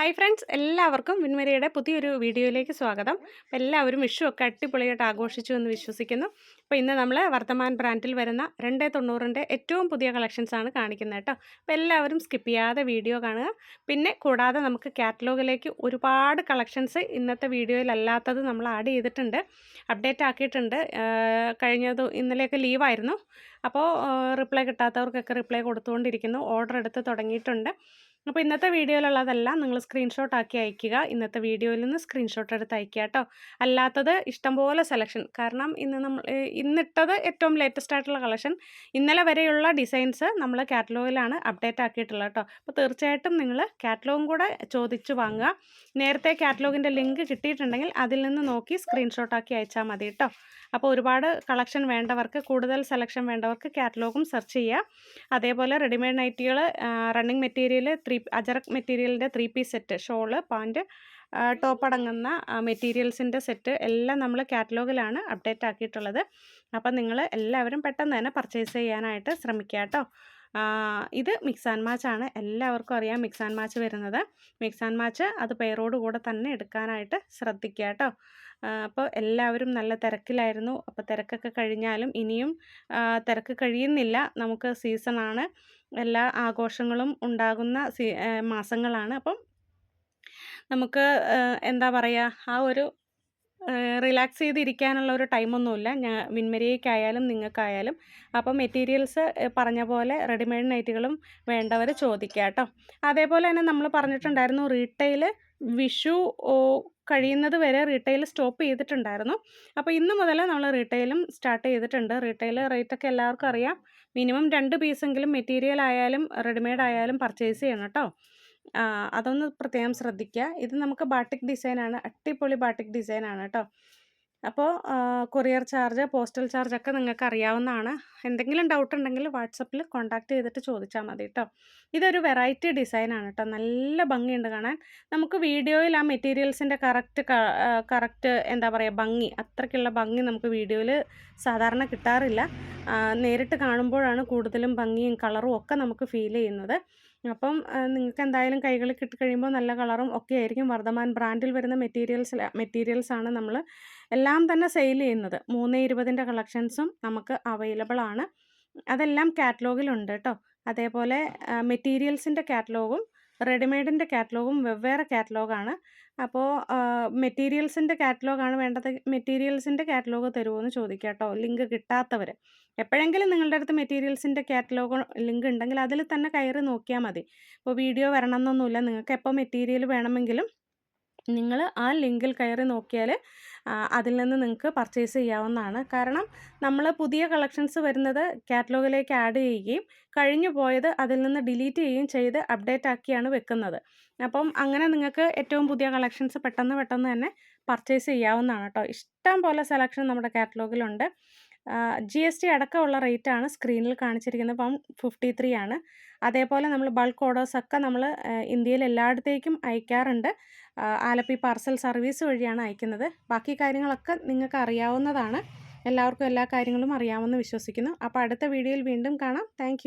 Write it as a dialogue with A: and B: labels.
A: Hi friends എല്ലാവർക്കും വിൻമരിയുടെ പുതിയൊരു വീഡിയോയിലേക്ക് സ്വാഗതം. അപ്പോൾ എല്ലാവരും വിഷു ഒക്കെ അടിപൊളിയായിട്ട് ആഘോഷിച്ചു എന്ന് വിശ്വസിക്കുന്നു. അപ്പോൾ ഇന്ന് നമ്മൾ വർത്തമാൻ ബ്രാൻഡിൽ വരുന്ന രണ്ടേ തൊണ്ണൂറിന്റെ ഏറ്റവും പുതിയ കളക്ഷൻസ് ആണ് കാണിക്കുന്നത് കേട്ടോ. അപ്പോൾ എല്ലാവരും സ്കിപ്പ് ചെയ്യാതെ വീഡിയോ കാണുക. പിന്നെ കൂടാതെ നമുക്ക് കാറ്റലോഗിലേക്ക് ഒരുപാട് കളക്ഷൻസ് ഇന്നത്തെ വീഡിയോയിലല്ലാത്തത് നമ്മൾ ആഡ് ചെയ്തിട്ടുണ്ട്. അപ്ഡേറ്റ് ആക്കിയിട്ടുണ്ട്. കഴിഞ്ഞത് ഇന്നലെയൊക്കെ ലീവായിരുന്നു. അപ്പോൾ റിപ്ലൈ കിട്ടാത്തവർക്കൊക്കെ റിപ്ലൈ കൊടുത്തുകൊണ്ടിരിക്കുന്നു. ഓർഡർ എടുത്ത് തുടങ്ങിയിട്ടുണ്ട്. അപ്പോൾ ഇന്നത്തെ വീഡിയോയിലുള്ളതെല്ലാം നിങ്ങൾ സ്ക്രീൻഷോട്ട് ആക്കി അയക്കുക ഇന്നത്തെ വീഡിയോയിൽ നിന്ന് സ്ക്രീൻഷോട്ട് എടുത്ത് അയക്കുക കേട്ടോ അല്ലാത്തത് ഇഷ്ടംപോലെ സെലക്ഷൻ കാരണം ഇന്ന് നമ്മൾ ഇന്നിട്ടത് ഏറ്റവും ലേറ്റസ്റ്റ് ആയിട്ടുള്ള കളക്ഷൻ ഇന്നലെ വരെയുള്ള ഡിസൈൻസ് നമ്മൾ കാറ്റലോഗിലാണ് അപ്ഡേറ്റ് ആക്കിയിട്ടുള്ളത് കേട്ടോ അപ്പോൾ തീർച്ചയായിട്ടും നിങ്ങൾ കാറ്റലോഗും കൂടെ ചോദിച്ച് വാങ്ങുക. നേരത്തെ കാറ്റലോഗിന്റെ ലിങ്ക് കിട്ടിയിട്ടുണ്ടെങ്കിൽ അതിൽ നിന്ന് നോക്കി സ്ക്രീൻഷോട്ട് ആക്കി അയച്ചാൽ മതി കേട്ടോ അപ്പോൾ ഒരുപാട് കളക്ഷൻ വേണ്ടവർക്ക് കൂടുതൽ സെലക്ഷൻ വേണ്ടവർക്ക് കാറ്റലോഗും സെർച്ച് ചെയ്യുക അതേപോലെ റെഡിമെയ്ഡ് നൈറ്റികൾ റണ്ണിങ് മെറ്റീരിയൽ ത്രീ അജറക് മെറ്റീരിയലിന്റെ three piece set shawl pant top അടങ്ങുന്ന മെറ്റീരിയൽസിന്റെ സെറ്റ് എല്ലാം നമ്മൾ കാറ്റലോഗിലാണ് അപ്ഡേറ്റ് ആക്കിയിട്ടുള്ളത്. അപ്പം നിങ്ങൾ എല്ലാവരും പെട്ടെന്ന് തന്നെ പർച്ചേസ് ചെയ്യാനായിട്ട് ശ്രമിക്കുക കേട്ടോ ഇത് മിക്സ് ആൻഡ് മാച്ച് ആണ്. എല്ലാവർക്കും അറിയാം മിക്സ് ആൻഡ് മാച്ച് വരുന്നത്. മിക്സ് ആൻഡ് മാച്ച് അത് പേരോട് കൂടെ തന്നെ എടുക്കാനായിട്ട് ശ്രദ്ധിക്കുക കേട്ടോ. അപ്പോൾ എല്ലാവരും നല്ല തിരക്കിലായിരുന്നു. അപ്പോൾ തിരക്കൊക്കെ കഴിഞ്ഞാലും ഇനിയും തിരക്ക് കഴിയുന്നില്ല. നമുക്ക് സീസണാണ് എല്ലാ ആഘോഷങ്ങളും ഉണ്ടാകുന്ന മാസങ്ങളാണ്. അപ്പം നമുക്ക് എന്താ പറയുക ആ ഒരു റിലാക്സ് ചെയ്തിരിക്കാനുള്ള ഒരു ടൈമൊന്നുമില്ല. ഞാൻ വിൻമരിയയ്ക്കായാലും നിങ്ങൾക്കായാലും. അപ്പോൾ മെറ്റീരിയൽസ് പറഞ്ഞ പോലെ റെഡിമെയ്ഡ് നൈറ്റുകളും വേണ്ടവർ ചോദിക്കുക കേട്ടോ അതേപോലെ തന്നെ നമ്മൾ പറഞ്ഞിട്ടുണ്ടായിരുന്നു റീറ്റെയിൽ വിഷു കഴിയുന്നത് വരെ റീറ്റെയിൽ സ്റ്റോപ്പ് ചെയ്തിട്ടുണ്ടായിരുന്നു. അപ്പോൾ ഇന്ന് മുതൽ നമ്മൾ റീറ്റെയിലും സ്റ്റാർട്ട് ചെയ്തിട്ടുണ്ട്. റീറ്റെയിൽ റേറ്റൊക്കെ എല്ലാവർക്കും അറിയാം. മിനിമം രണ്ട് പീസെങ്കിലും മെറ്റീരിയൽ ആയാലും റെഡിമെയ്ഡ് ആയാലും പർച്ചേസ് ചെയ്യണം കേട്ടോ അതൊന്ന് പ്രത്യേകം ശ്രദ്ധിക്കുക ഇത് നമുക്ക് ബാട്ടിക് ഡിസൈനാണ്. അടിപൊളി ബാട്ടിക് ഡിസൈനാണ് കേട്ടോ അപ്പോൾ കൊറിയർ ചാർജ് പോസ്റ്റൽ ചാർജ് ഒക്കെ നിങ്ങൾക്ക് അറിയാവുന്നതാണ് എന്തെങ്കിലും ഡൗട്ട് ഉണ്ടെങ്കിൽ വാട്സപ്പിൽ കോൺടാക്റ്റ് ചെയ്തിട്ട് ചോദിച്ചാൽ മതി കേട്ടോ ഇതൊരു വെറൈറ്റി ഡിസൈനാണ് കേട്ടോ നല്ല ഭംഗിയുണ്ട് കാണാൻ. നമുക്ക് വീഡിയോയിൽ ആ മെറ്റീരിയൽസിന്റെ കറക്റ്റ് കറക്റ്റ് എന്താ പറയുക ഭംഗി അത്രയ്ക്കുള്ള ഭംഗി നമുക്ക് വീഡിയോയിൽ സാധാരണ കിട്ടാറില്ല. നേരിട്ട് കാണുമ്പോഴാണ് കൂടുതലും ഭംഗിയും കളറും ഒക്കെ നമുക്ക് ഫീൽ ചെയ്യുന്നത്. അപ്പം നിങ്ങൾക്ക് എന്തായാലും കൈകളിൽ കിട്ടിക്കഴിയുമ്പോൾ നല്ല കളറും ഒക്കെ ആയിരിക്കും. വർദ്ധമാൻ ബ്രാൻഡിൽ വരുന്ന മെറ്റീരിയൽസ് മെറ്റീരിയൽസാണ് നമ്മൾ എല്ലാം തന്നെ സെയിൽ ചെയ്യുന്നത്. മൂന്ന് ഇരുപതിന്റെ കളക്ഷൻസും നമുക്ക് അവൈലബിൾ ആണ്. അതെല്ലാം കാറ്റലോഗിലുണ്ട് കേട്ടോ. അതേപോലെ മെറ്റീരിയൽസിന്റെ കാറ്റലോഗും റെഡിമെയ്ഡിന്റെ കാറ്റലോഗും വെവ്വേറെ കാറ്റലോഗാണ്. അപ്പോൾ മെറ്റീരിയൽസിന്റെ കാറ്റലോഗാണ് വേണ്ടത്. മെറ്റീരിയൽസിന്റെ കാറ്റലോഗ് തരുമോ എന്ന് ചോദിക്കുക കേട്ടോ ലിങ്ക് കിട്ടാത്തവർ എപ്പോഴെങ്കിലും നിങ്ങളുടെ അടുത്ത് മെറ്റീരിയൽസിന്റെ കാറ്റലോഗ് ലിങ്ക് ഉണ്ടെങ്കിൽ അതിൽ തന്നെ കയറി നോക്കിയാൽ മതി. ഇപ്പോൾ വീഡിയോ വരണം എന്നൊന്നുമില്ല നിങ്ങൾക്ക് എപ്പോൾ മെറ്റീരിയൽ വേണമെങ്കിലും നിങ്ങൾ ആ ലിങ്കിൽ കയറി നോക്കിയാൽ അതിൽ നിന്ന് നിങ്ങൾക്ക് പർച്ചേസ് ചെയ്യാവുന്നതാണ്. കാരണം നമ്മൾ പുതിയ കളക്ഷൻസ് വരുന്നത് കാറ്റലോഗിലേക്ക് ആഡ് ചെയ്യുകയും കഴിഞ്ഞു പോയത് അതിൽ നിന്ന് ഡിലീറ്റ് ചെയ്യുകയും ചെയ്ത് അപ്ഡേറ്റ് ആക്കിയാണ് വെക്കുന്നത്. അപ്പം അങ്ങനെ നിങ്ങൾക്ക് ഏറ്റവും പുതിയ കളക്ഷൻസ് പെട്ടെന്ന് പെട്ടെന്ന് തന്നെ പർച്ചേസ് ചെയ്യാവുന്നതാണ് കേട്ടോ. ഇഷ്ടം പോലെ സെലക്ഷൻ നമ്മുടെ കാറ്റലോഗിലുണ്ട്. ജി എസ് ടി അടക്കമുള്ള റേറ്റാണ് സ്ക്രീനിൽ കാണിച്ചിരിക്കുന്നത്. ഇപ്പം ഫിഫ്റ്റി ത്രീ ആണ്. അതേപോലെ നമ്മൾ ബൾക്ക് ഓർഡേഴ്സൊക്കെ നമ്മൾ ഇന്ത്യയിൽ എല്ലായിടത്തേക്കും അയക്കാറുണ്ട്. ആലപ്പി പാർസൽ സർവീസ് വഴിയാണ് അയക്കുന്നത്. ബാക്കി കാര്യങ്ങളൊക്കെ നിങ്ങൾക്ക് അറിയാവുന്നതാണ്. എല്ലാവർക്കും എല്ലാ കാര്യങ്ങളും അറിയാമെന്ന് വിശ്വസിക്കുന്നു. അപ്പോൾ അടുത്ത വീഡിയോയിൽ വീണ്ടും കാണാം. താങ്ക്